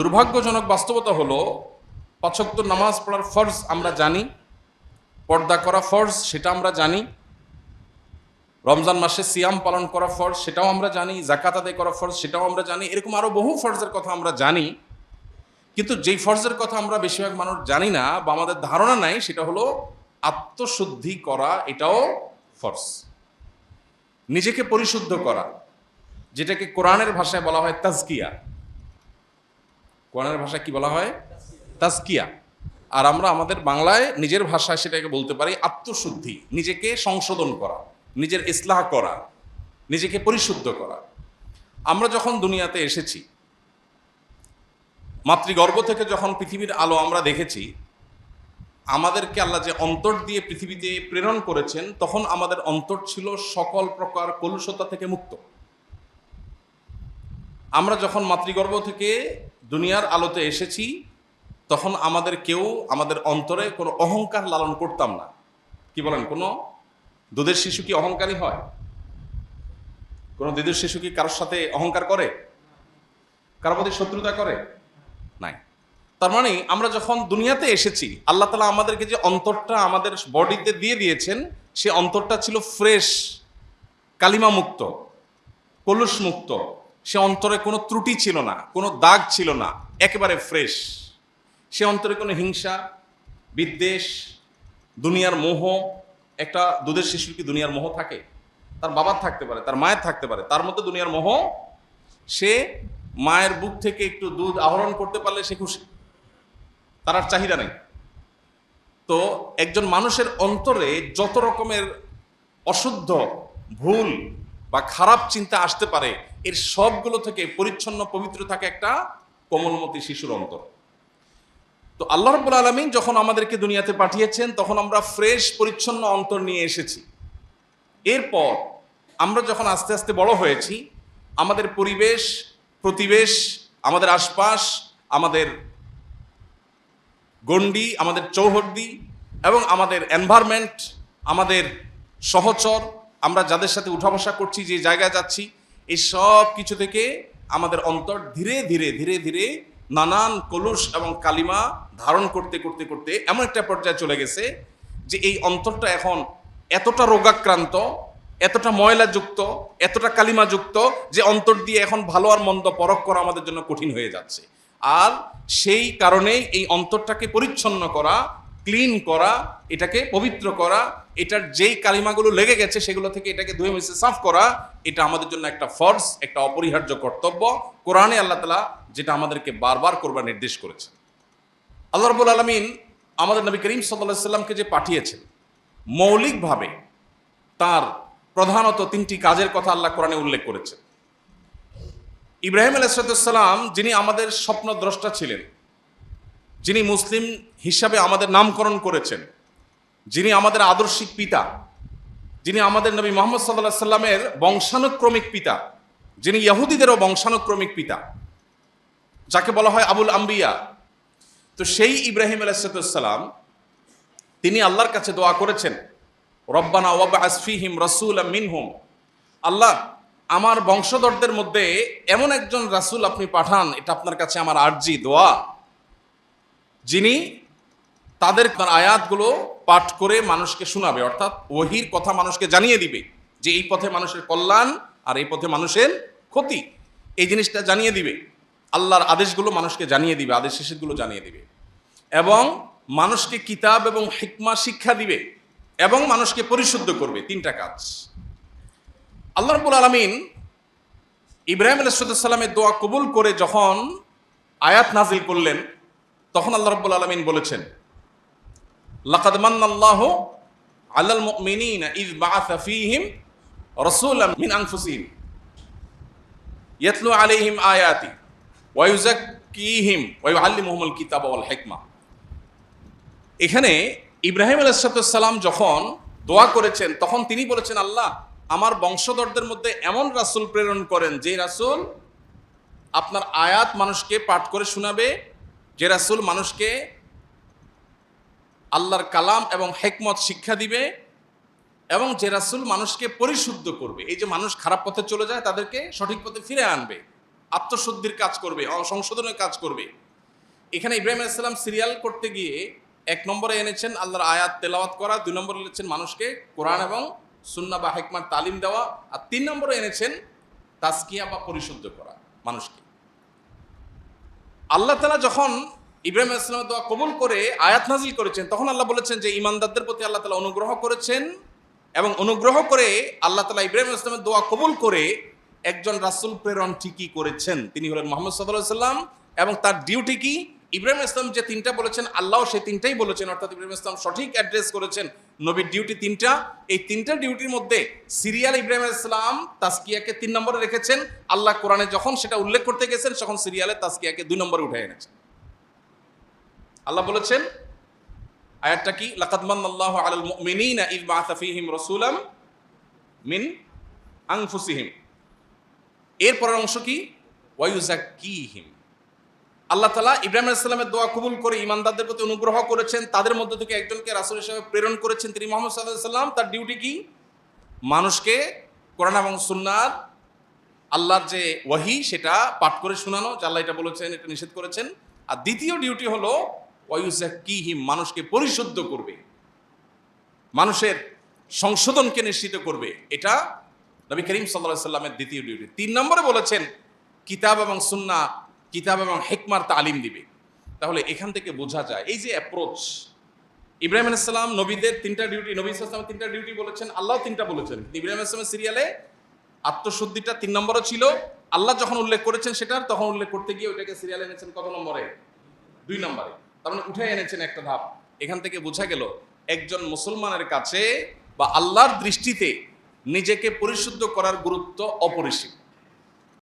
দুর্ভাগ্যজনক বাস্তবতা হলো পাঁচক্ত নামাজ পড়ার ফর্জ আমরা জানি, পর্দা করা ফর্জ সেটা আমরা জানি, রমজান মাসে সিয়াম পালন করা ফরজ সেটাও আমরা জানি জাকাত আদায় করা ফরজ সেটাও আমরা জানি, এরকম আরও বহু ফরজের কথা আমরা জানি। কিন্তু যেই ফরজের কথা আমরা বেশিরভাগ মানুষ জানি না বা আমাদের ধারণা নাই, সেটা হলো আত্মশুদ্ধি করা এটাও ফরজ। নিজেকে পরিশুদ্ধ করা, যেটাকে কোরআনের ভাষায় বলা হয় তাজকিয়া। কোরআনের ভাষায় কি বলা হয়? তাজকিয়া। আর আমরা আমাদের বাংলায় নিজের ভাষায় সেটাকে বলতে পারি আত্মশুদ্ধি, নিজেকে সংশোধন করা, নিজের ইসলাহ করা, নিজেকে পরিশুদ্ধ করা। আমরা যখন দুনিয়াতে এসেছি, মাতৃগর্ভ থেকে যখন পৃথিবীর আলো আমরা দেখেছি, আমাদেরকে আল্লাহ যে অন্তর দিয়ে পৃথিবীতে প্রেরণ করেছেন, তখন আমাদের অন্তর ছিল সকল প্রকার কলুষতা থেকে মুক্ত। আমরা যখন মাতৃগর্ভ থেকে দুনিয়ার আলোতে এসেছি, তখন আমাদের কেউ আমাদের অন্তরে কোনো অহংকার লালন করতাম না। কি বলেন, কোনো দুধের শিশু কি অহংকারী হয়? কোনো দুধের শিশু কি কারোর সাথে অহংকার করে? কারোর প্রতি শত্রুতা করে? নাই। তার মানে আমরা যখন দুনিয়াতে এসেছি, আল্লাহ তালা আমাদেরকে যে অন্তরটা আমাদের বডিতে দিয়ে দিয়েছেন, সে অন্তরটা ছিল ফ্রেশ কালিমা মুক্ত কলুষ মুক্ত সে অন্তরে কোনো ত্রুটি ছিল না, কোনো দাগ ছিল না, একেবারে ফ্রেশ সে অন্তরে কোনো হিংসা, বিদ্বেষ, দুনিয়ার মোহ, একটা দুধের শিশুর কি দুনিয়ার মোহ থাকে? তার বাবার থাকতে পারে, তার মায়ের থাকতে পারে, তার মধ্যে দুনিয়ার মোহ সে মায়ের বুক থেকে একটু দুধ আহরণ করতে পারলে সে খুশি। তার আর চাহিদা নেই। তো একজন মানুষের অন্তরে যত রকমের অশুদ্ধ, ভুল বা খারাপ চিন্তা আসতে পারে এর সবগুলো থেকে পরিচ্ছন্ন, পবিত্র থাকে একটা কোমলমতি শিশুর অন্তর। তো আল্লাহ রব্বুল আলমিন যখন আমাদেরকে দুনিয়াতে পাঠিয়েছেন, তখন আমরা ফ্রেশ, পরিচ্ছন্ন অন্তর নিয়ে এসেছি। এরপর আমরা যখন আস্তে আস্তে বড় হয়েছি, আমাদের পরিবেশ, প্রতিবেশ, আমাদের আশপাশ, আমাদের গণ্ডি, আমাদের চৌহদ্দি এবং আমাদের এনভায়রনমেন্ট আমাদের সহচর, আমরা যাদের সাথে উঠা বসা করছি, যে জায়গায় যাচ্ছি এই সব কিছু থেকে আমাদের অন্তর ধীরে ধীরে ধীরে ধীরে নানান কলুষ এবং কালিমা ধারণ করতে করতে করতে এমন একটা পর্যায়ে চলে গেছে যে এই অন্তরটা এখন এতটা রোগাক্রান্ত, এতটা ময়লাযুক্ত, এতটা কালিমাযুক্ত যে অন্তর দিয়ে এখন ভালো আর মন্দ পরখ করা আমাদের জন্য কঠিন হয়ে যাচ্ছে। আর সেই কারণেই এই অন্তরটাকে পরিচ্ছন্ন করা ক্লিন করা, এটাকে পবিত্র করা, এটার যেই কালিমাগুলো লেগে গেছে সেগুলো থেকে এটাকে ধুয়ে মুছে সাফ করা, এটা আমাদের জন্য একটা ফর্জ, একটা অপরিহার্য কর্তব্য। কোরআনে আল্লাহ তালা যেটা আমাদেরকে বারবার করবার নির্দেশ করেছে। আল্লাহ রবুল আলমিন আমাদের নবী করিম সাল্লাহ সাল্লামকে যে পাঠিয়েছেন, মৌলিকভাবে তার প্রধানত তিনটি কাজের কথা আল্লাহ কোরআনে উল্লেখ করেছে ইব্রাহিম আলাইসালাম যিনি আমাদের স্বপ্নদ্রষ্টা ছিলেন যিনি মুসলিম হিসাবে আমাদের নামকরণ করেছেন, যিনি আমাদের আদর্শিক পিতা, যিনি আমাদের নবী মোহাম্মদ সাল্লাহ সাল্লামের বংশানুক্রমিক পিতা, যিনি ইহুদিদেরও বংশানুক্রমিক পিতা, যাকে বলা হয় আবুল আম্বিয়া। তো সেই ইব্রাহিম আলাইসালাম তিনি আল্লাহর কাছে দোয়া করেছেন, রব্বানা ওয়াবা আসফিহিম রসুল মিনহুম। আল্লাহ, আমার বংশধরদের মধ্যে এমন একজন রাসূল আপনি পাঠান, এটা আপনার কাছে আমার আর্জি, দোয়া। যিনি তাদের তার আয়াতগুলো পাঠ করে মানুষকে শোনাবে, অর্থাৎ ওহির কথা মানুষকে জানিয়ে দিবে যে এই পথে মানুষের কল্যাণ আর এই পথে মানুষের ক্ষতি। এই জিনিসটা জানিয়ে দিবে, আল্লাহর আদেশগুলো মানুষকে জানিয়ে দিবে, আদেশ শেষেরগুলো জানিয়ে দিবে। এবং মানুষকে কিতাব এবং হিকমা শিক্ষা দিবে এবং মানুষকে পরিশুদ্ধ করবে, তিনটা কাজ। আল্লাহ রবুল আলমিন ইব্রাহিম আলাইসাল্লামের দোয়া কবুল করে যখন আয়াত নাজিল করলেন তখন আল্লাহ রব্বুল আলমিন বলেছেন, লাকাদ মান্নাল্লাহু আলাল মুমিনিনা ইয বাআসা ফীহিম রাসূলাম মিন আনফুসিহিম ইয়াতলু আলাইহিম আয়াতি ওয়া ইউযাক্কিহিম ওয়া কিতাবা ওয়াল হিকমা। এখানে ইব্রাহিম আলাইসালাম যখন দোয়া করেছেন, তখন তিনি বলেছেন, আল্লাহ, আমার বংশধরদের মধ্যে এমন রাসূল প্রেরণ করেন যে রাসূল আপনার আয়াত মানুষকে পাঠ করে শোনাবে যে রাসূল মানুষকে আল্লাহর কালাম এবং হেকমত শিক্ষা দিবে এবং যে রাসূল মানুষকে পরিশুদ্ধ করবে, এই যে মানুষ খারাপ পথে চলে যায়, তাদেরকে সঠিক পথে ফিরে আনবে, আত্মশুদ্ধির কাজ করবে সংশোধনের কাজ করবে। এখানে ইব্রাহিম আলাইসাল্লাম সিরিয়াল করতে গিয়ে এক নম্বরে এনেছেন আল্লাহর আয়াত তেলাওয়াত করা, দুই নম্বরে এনেছেন মানুষকে কোরআন এবং সুন্না বা হেকমার তালিম দেওয়া, আর তিন নম্বরে এনেছেন তাস্কিয়া বা পরিশুদ্ধ করা মানুষকে। আল্লাহ তালা যখন ইব্রাহিম ইসলামের দোয়া কবুল করে আয়াত নাজিল করেছেন, তখন আল্লাহ বলেছেন যে ইমানদারদের প্রতি আল্লাহ তালা অনুগ্রহ করেছেন এবং অনুগ্রহ করে আল্লাহ তালা ইব্রাহিম ইসলামের দোয়া কবুল করে একজন রাসূল প্রেরণ ঠিকই করেছেন। তিনি হলেন মোহাম্মদ সাল্লাহ সাল্লাম এবং তার ডিউটি কি? ইব্রাহিম ইসলাম যে তিনটা বলেছেন আল্লাহ সেই তিনটাই বলেছেন, অর্থাৎ ইব্রাহিম ইসলাম সঠিক অ্যাড্রেস করেছেন। নবীর ডিউটি তিনটা। এই তিনটা ডিউটির মধ্যে সিরিয়াল ইব্রাহিম ইসলাম তাস্কিয়াকে তিন নম্বরে রেখেছেন। আল্লাহ কোরআনে যখন সেটা উল্লেখ করতে গেছেন, তখন সিরিয়ালে তাস্কিয়াকে দুই নম্বরে উঠে এনেছেন। আল্লাহ বলেছেন, আয়াতটা কি? লাকাদ মান্নাল্লাহু আলাল মুমিনিনা ইয বাআসা ফীহিম রাসূলাম মিন আনফুসিহিম। এর পরের অংশ কি? ওয়ায়ুজাক্কিহিম আল্লাহ তালা ইব্রাহিম আলাইসাল্লামের দোয়া কবুল করে ইমানদারদের প্রতি অনুগ্রহ করেছেন। তাদের মধ্য থেকে একজনকে রাসুল হিসাবে প্রেরণ করেছেন তিনি মোহাম্মদ সাল্লাহ সাল্লাম। তার ডিউটি কি? মানুষকে কোরআন এবং সুন্নাত আল্লাহর যে ওয়াহি সেটা পাঠ করে শোনানো, যে আল্লাহ এটা বলেছেন, এটা নিষেধ করেছেন। আর দ্বিতীয় ডিউটি হলো ওয়ায়ুজাক্কিহিম মানুষকে পরিশুদ্ধ করবে। মানুষের সংশোধনকে নিশ্চিত করবে। এটা নবী করিম সাল্লাহ সাল্লামের দ্বিতীয় ডিউটি তিন নম্বরে বলেছেন, কিতাব এবং সুন্না কিতাব এবং হেকমার তালিম দিবে। তাহলে এখান থেকে বোঝা যায়, এই যে অ্যাপ্রোচ ইব্রাহিম আলাইসাল্লাম নবীদের তিনটা ডিউটি নবী ইসলাম তিনটা ডিউটি বলেছেন, আল্লাহ তিনটা বলেছেন। ইব্রাহিম আলাইসলামের সিরিয়ালে আত্মশুদ্ধিটা তিন নম্বরও ছিল। আল্লাহ যখন উল্লেখ করেছেন সেটার, তখন উল্লেখ করতে গিয়ে ওইটাকে সিরিয়ালে এনেছেন কত নম্বরে? দুই নম্বরে। তার মানে উঠে এনেছেন একটা ধাপ। এখান থেকে বোঝা গেল, একজন মুসলমানের কাছে বা আল্লাহর দৃষ্টিতে নিজেকে পরিশুদ্ধ করার গুরুত্ব অপরিসীম।